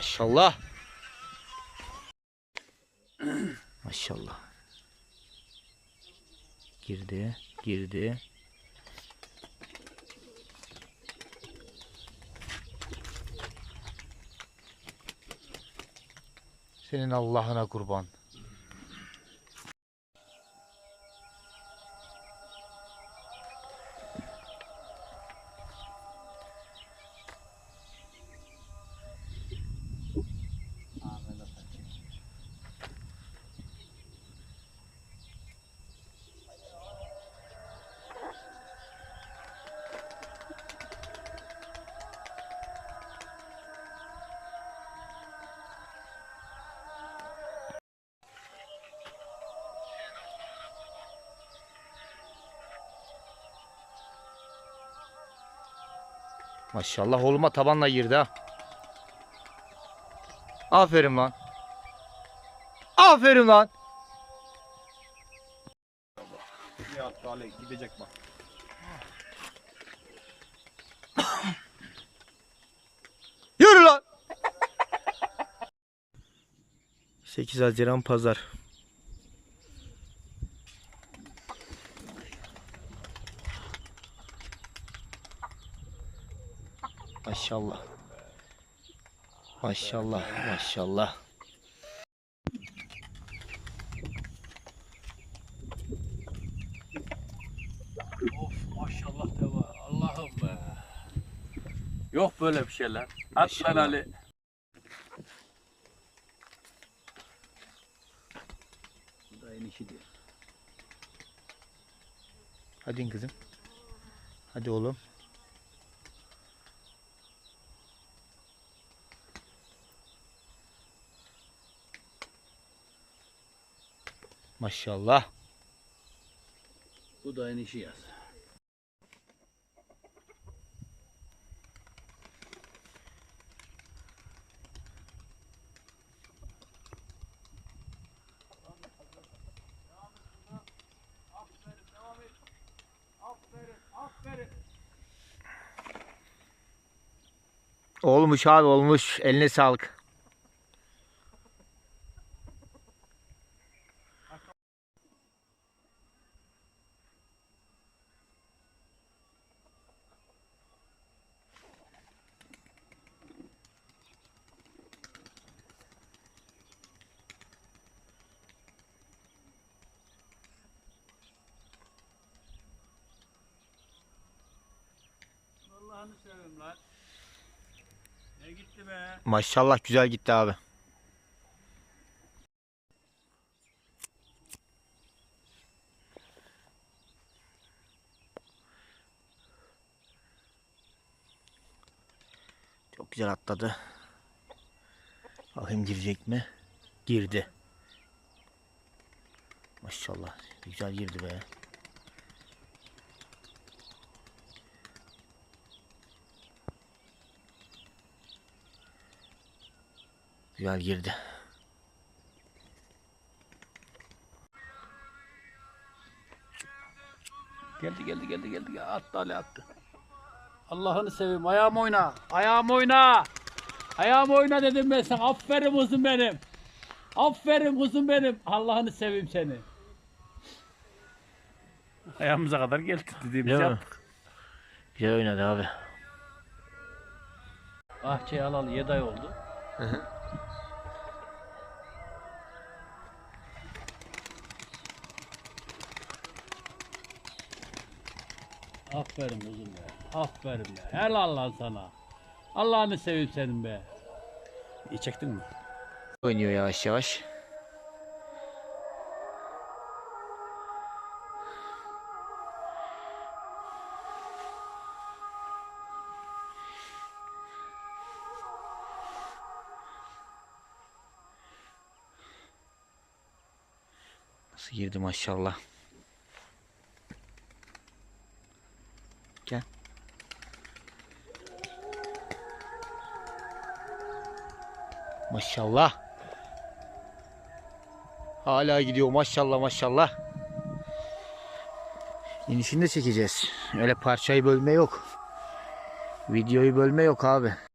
Maşallah. Maşallah. Girdi, girdi. Senin Allah'ına kurban. Maşallah oğluma tabanla girdi ha. Aferin lan. Aferin lan. Gidecek bak. Yürü lan. 8 Haziran Pazar. Maşallah. Maşallah, maşallah. Of maşallah de var. Allah'ım be. Yok böyle bir şeyler. At lan Ali. Bu da enişidir. Hadi kızım. Hadi oğlum. Maşallah. Bu da enişi yaz. Olmuş abi olmuş. Eline sağlık. Ne gitti be? Maşallah güzel gitti abi. Çok güzel atladı. Bakayım girecek mi? Girdi. Maşallah. Güzel girdi be. Güzel girdi. Geldi geldi geldi geldi. Attı Ali attı. Allah'ını seveyim. Ayağım oyna. Ayağım oyna. Ayağım oyna dedim ben sana. Aferin kuzum benim. Aferin kuzum benim. Allah'ını seveyim seni. Ayağımıza kadar geldi Değil mi? yaptık. Güzel oynadı abi. Bahçeyi alalı 7 ay oldu. Aferin kuzum be. Aferin be. Helal lan sana. Allah'ını seveyim senin be. İyi çektin mi? Oynuyor yavaş yavaş. Nasıl girdi maşallah. Gel. Maşallah. Hala gidiyor maşallah maşallah. İnişini de çekeceğiz. Öyle parçayı bölme yok. Videoyu bölme yok abi.